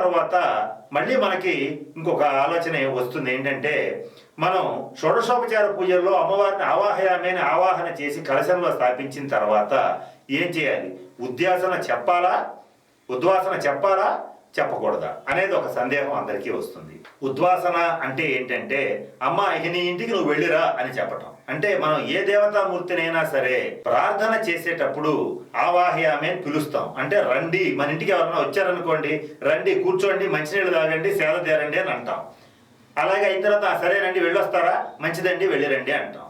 తర్వాత మళ్ళీ మనకి ఇంకొక ఆలోచన వస్తుంది. ఏంటంటే మనం షోడశోపచార పూజల్లో అమ్మవారిని ఆవాహయామేని ఆవాహన చేసి కలశంలో స్థాపించిన తర్వాత ఏం చేయాలి? ఉద్యాసన చెప్పాలా? ఉద్వాసన చెప్పాలా? చెప్పకూడదా అనేది ఒక సందేహం అందరికీ వస్తుంది. ఉద్వాసన అంటే ఏంటంటే అమ్మ ఇక నీ ఇంటికి నువ్వు వెళ్ళిరా అని చెప్పటం. అంటే మనం ఏ దేవతామూర్తినైనా సరే ప్రార్థన చేసేటప్పుడు ఆవాహ్యామే పిలుస్తాం. అంటే రండి మన ఇంటికి ఎవరైనా వచ్చారనుకోండి రండి కూర్చోండి మంచినీళ్ళు తాగండి సేద తీరండి అని అంటాం. అలాగే అయిన తర్వాత సరేనండి వెళ్ళొస్తారా? మంచిదండి వెళ్ళిరండి అంటాం.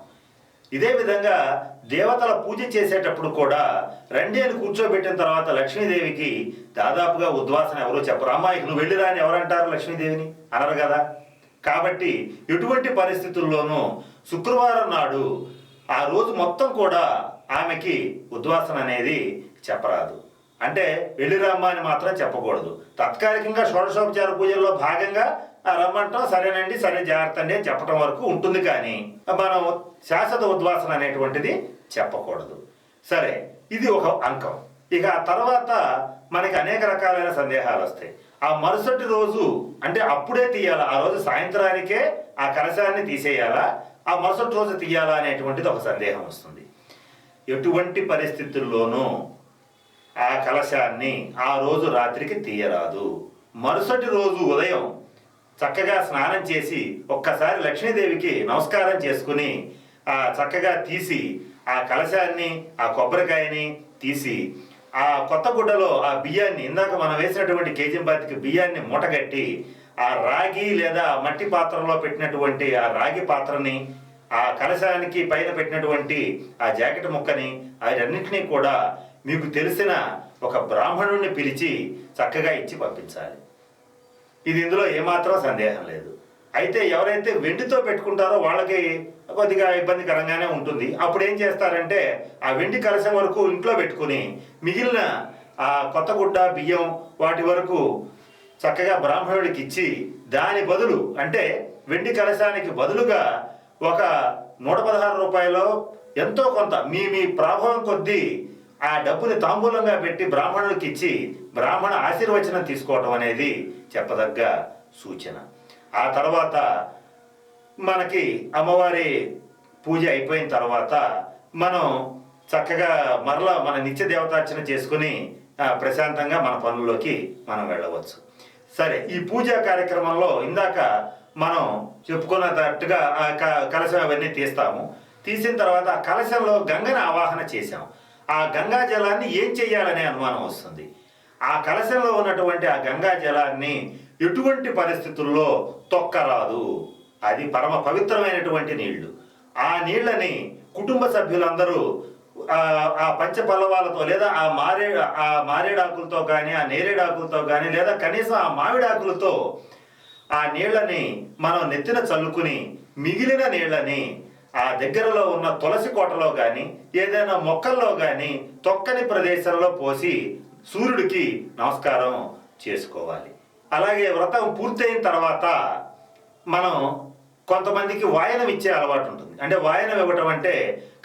ఇదే విధంగా దేవతల పూజ చేసేటప్పుడు కూడా రండి అని కూర్చోబెట్టిన తర్వాత లక్ష్మీదేవికి దాదాపుగా ఉద్వాసన ఎవరో చెప్పరు. అమ్మాయికి నువ్వు వెళ్ళిరా అని ఎవరంటారు లక్ష్మీదేవిని? అనరు కదా? కాబట్టి ఎటువంటి పరిస్థితుల్లోనూ శుక్రవారం నాడు ఆ రోజు మొత్తం కూడా ఆమెకి ఉద్వాసన అనేది చెప్పరాదు. అంటే వెళ్ళిరామ్మా అని మాత్రం చెప్పకూడదు. తాత్కాలికంగా షోడశోపచార పూజల్లో భాగంగా రమ్మంటాం సరేనండి సరే జాగ్రత్త అండి అని చెప్పడం వరకు ఉంటుంది కానీ మనం శాశ్వత ఉద్వాసన అనేటువంటిది చెప్పకూడదు. సరే ఇది ఒక అంకం. ఇక ఆ తర్వాత మనకి అనేక రకాలైన సందేహాలు వస్తాయి. ఆ మరుసటి రోజు అంటే అప్పుడే తీయాలా? ఆ రోజు సాయంత్రానికే ఆ కలశాన్ని తీసేయాలా? ఆ మరుసటి రోజు తీయాలా అనేటువంటిది ఒక సందేహం వస్తుంది. ఎటువంటి పరిస్థితుల్లోనూ ఆ కలశాన్ని ఆ రోజు రాత్రికి తీయరాదు. మరుసటి రోజు ఉదయం చక్కగా స్నానం చేసి ఒక్కసారి లక్ష్మీదేవికి నమస్కారం చేసుకుని ఆ చక్కగా తీసి ఆ కలశాన్ని ఆ కొబ్బరికాయని తీసి ఆ కొత్త గుడ్డలో ఆ బియ్యాన్ని ఇందాక మనం వేసినటువంటి కేజీ బాతికి బియ్యాన్ని మూటగట్టి ఆ రాగి లేదా మట్టి పాత్రలో పెట్టినటువంటి ఆ రాగి పాత్రని ఆ కలశానికి పైన పెట్టినటువంటి ఆ జాకెట్ ముక్కని అవన్నింటినీ కూడా మీకు తెలిసిన ఒక బ్రాహ్మణుణ్ణి పిలిచి చక్కగా ఇచ్చి పంపించాలి. ఇది ఇందులో ఏమాత్రం సందేహం లేదు. అయితే ఎవరైతే వెండితో పెట్టుకుంటారో వాళ్ళకి కొద్దిగా ఇబ్బందికరంగానే ఉంటుంది. అప్పుడు ఏం చేస్తారంటే ఆ వెండి కలశం వరకు ఇంట్లో పెట్టుకుని మిగిలిన ఆ కొత్త గుడ్డ బియ్యం వాటి వరకు చక్కగా బ్రాహ్మణుడికి ఇచ్చి దాని బదులు అంటే వెండి కలశానికి బదులుగా ఒక నూట పదహారు రూపాయలు ఎంతో కొంత మీ మీ ప్రాభవం కొద్దీ ఆ డబ్బుని తాంబూలంగా పెట్టి బ్రాహ్మణుడికి ఇచ్చి బ్రాహ్మణ ఆశీర్వచనం తీసుకోవటం అనేది చెప్పదగ్గ సూచన. ఆ తర్వాత మనకి అమ్మవారి పూజ అయిపోయిన తర్వాత మనం చక్కగా మరలా మన నిత్య దేవతార్చన చేసుకుని ప్రశాంతంగా మన పనుల్లోకి మనం వెళ్ళవచ్చు. సరే ఈ పూజా కార్యక్రమంలో ఇందాక మనం చెప్పుకున్నట్టుగా క- కలశం అవన్నీ తీస్తాము. తీసిన తర్వాత ఆ కలశంలో గంగని ఆవాహన చేశాం ఆ గంగా జలాన్ని ఏం చెయ్యాలనే అనుమానం వస్తుంది. ఆ కలశంలో ఉన్నటువంటి ఆ గంగా జలాన్ని ఎటువంటి పరిస్థితుల్లో తొక్కరాదు. అది పరమ పవిత్రమైనటువంటి నీళ్ళు. ఆ నీళ్ళని కుటుంబ సభ్యులందరూ ఆ పంచ పల్లవాలతో లేదా ఆ మారే ఆ మారేడాకులతో కానీ ఆ నేరేడాకులతో కానీ లేదా కనీసం ఆ మామిడాకులతో ఆ నీళ్ళని మనం నెత్తిన చల్లుకుని మిగిలిన నీళ్ళని ఆ దగ్గరలో ఉన్న తులసి కోటలో కానీ ఏదైనా మొక్కల్లో కానీ తొక్కని ప్రదేశంలో పోసి సూర్యుడికి నమస్కారం చేసుకోవాలి. అలాగే వ్రతం పూర్తయిన తర్వాత మనం కొంతమందికి వాయనం ఇచ్చే అలవాటు ఉంటుంది. అంటే వాయనం ఇవ్వటం అంటే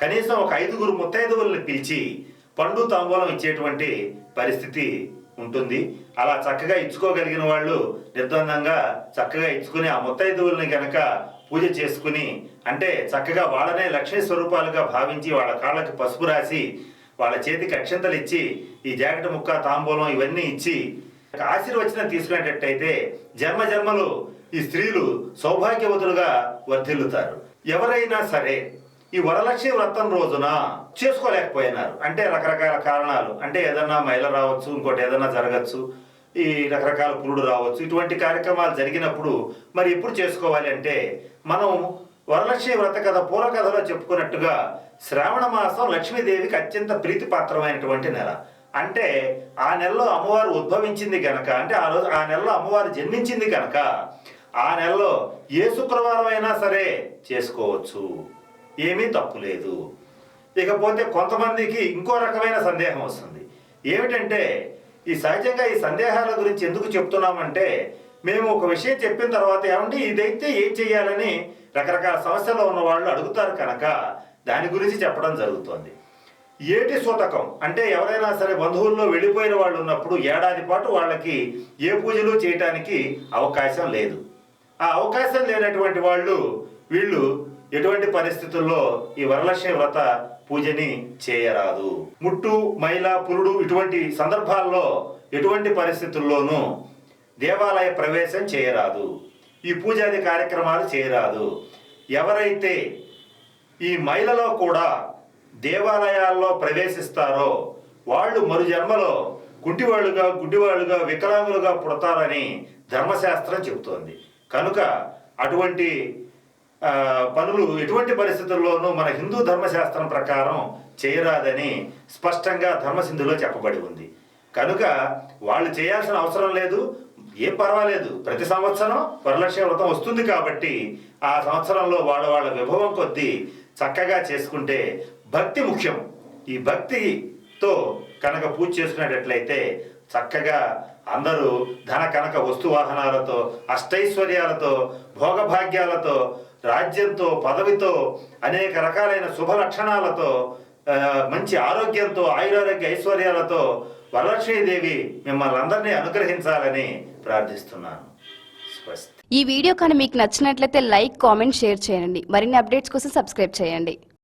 కనీసం ఒక ఐదుగురు ముత్తైదువుల్ని పిలిచి పండు తాంబూలం ఇచ్చేటువంటి పరిస్థితి ఉంటుంది. అలా చక్కగా ఇచ్చుకోగలిగిన వాళ్ళు నిర్బంధంగా చక్కగా ఇచ్చుకుని ఆ ముత్తైదువుల్ని గనక పూజ చేసుకుని అంటే చక్కగా వాళ్ళనే లక్ష్మీ స్వరూపాలుగా భావించి వాళ్ళ కాళ్ళకి పసుపు రాసి వాళ్ళ చేతికి అక్షంతలు ఇచ్చి ఈ జాకెట్ ముక్క తాంబూలం ఇవన్నీ ఇచ్చి ఆశీర్వచనం తీసుకునేటట్టయితే జన్మ జన్మలు ఈ స్త్రీలు సౌభాగ్యవతులుగా వర్ధిల్లుతారు. ఎవరైనా సరే ఈ వరలక్ష్మి వ్రతం రోజున చేసుకోలేకపోయినారు. అంటే రకరకాల కారణాలు. అంటే ఏదన్నా మహిళ రావచ్చు ఇంకోటి ఏదన్నా జరగచ్చు. ఈ రకరకాల పురుడు రావచ్చు. ఇటువంటి కార్యక్రమాలు జరిగినప్పుడు మరి ఎప్పుడు చేసుకోవాలి అంటే మనం వరలక్ష్మి వ్రత కథ పూల కథలో చెప్పుకున్నట్టుగా శ్రావణ మాసం లక్ష్మీదేవికి అత్యంత ప్రీతిపాత్రమైనటువంటి నెల. అంటే ఆ నెలలో అమ్మవారు ఉద్భవించింది గనక అంటే ఆ రోజు ఆ నెలలో అమ్మవారు జన్మించింది గనక ఆ నెలలో ఏ శుక్రవారం అయినా సరే చేసుకోవచ్చు. ఏమీ తప్పు లేదు. ఇకపోతే కొంతమందికి ఇంకో రకమైన సందేహం వస్తుంది. ఏమిటంటే ఈ సహజంగా ఈ సందేహాల గురించి ఎందుకు చెప్తున్నామంటే మేము ఒక విషయం చెప్పిన తర్వాత ఏమండి ఇదైతే ఏం చెయ్యాలని రకరకాల సమస్యల్లో ఉన్న వాళ్ళు అడుగుతారు కనుక దాని గురించి చెప్పడం జరుగుతోంది. ఏటి సూతకం? అంటే ఎవరైనా సరే బంధువుల్లో వెళ్ళిపోయిన వాళ్ళు ఉన్నప్పుడు ఏడాది పాటు వాళ్ళకి ఏ పూజలు చేయటానికి అవకాశం లేదు. ఆ అవకాశం లేనటువంటి వాళ్ళు వీళ్ళు ఎటువంటి పరిస్థితుల్లో ఈ వరలక్ష్మి వ్రత పూజని చేయరాదు. ముట్టు మైల పురుడు ఇటువంటి సందర్భాల్లో ఎటువంటి పరిస్థితుల్లోనూ దేవాలయ ప్రవేశం చేయరాదు. ఈ పూజాది కార్యక్రమాలు చేయరాదు. ఎవరైతే ఈ మైలలో కూడా దేవాలయాల్లో ప్రవేశిస్తారో వాళ్ళు మరు జన్మలో గుడ్డివాళ్ళుగా గుడ్డివాళ్ళుగా వికలాంగులుగా పుడతారని ధర్మశాస్త్రం చెబుతోంది. కనుక అటువంటి పనులు ఎటువంటి పరిస్థితుల్లోనూ మన హిందూ ధర్మశాస్త్రం ప్రకారం చేయరాదని స్పష్టంగా ధర్మసింధులో చెప్పబడి ఉంది. కనుక వాళ్ళు చేయాల్సిన అవసరం లేదు ఏం పర్వాలేదు. ప్రతి సంవత్సరం వరలక్ష్మి వ్రతం వస్తుంది కాబట్టి ఆ సంవత్సరంలో వాళ్ళ వాళ్ళ విభవం కొద్దీ చక్కగా చేసుకుంటే భక్తి ముఖ్యం. ఈ భక్తితో కనుక పూజ చేసుకునేటట్లయితే చక్కగా అందరూ ధన కనక వస్తు వాహనాలతో అష్టైశ్వర్యాలతో భోగభాగ్యాలతో రాజ్యంతో పదవితో అనేక రకాలైన శుభ లక్షణాలతో మంచి ఆరోగ్యంతో ఆయురారోగ్య ఐశ్వర్యాలతో వరలక్ష్మీదేవి మిమ్మల్ని అందరినీ అనుగ్రహించాలని ప్రార్థిస్తున్నాను. ఈ వీడియో కానీ మీకు నచ్చినట్లయితే లైక్ కామెంట్ షేర్ చేయండి. మరిన్ని అప్డేట్స్ కోసం సబ్స్క్రైబ్ చేయండి.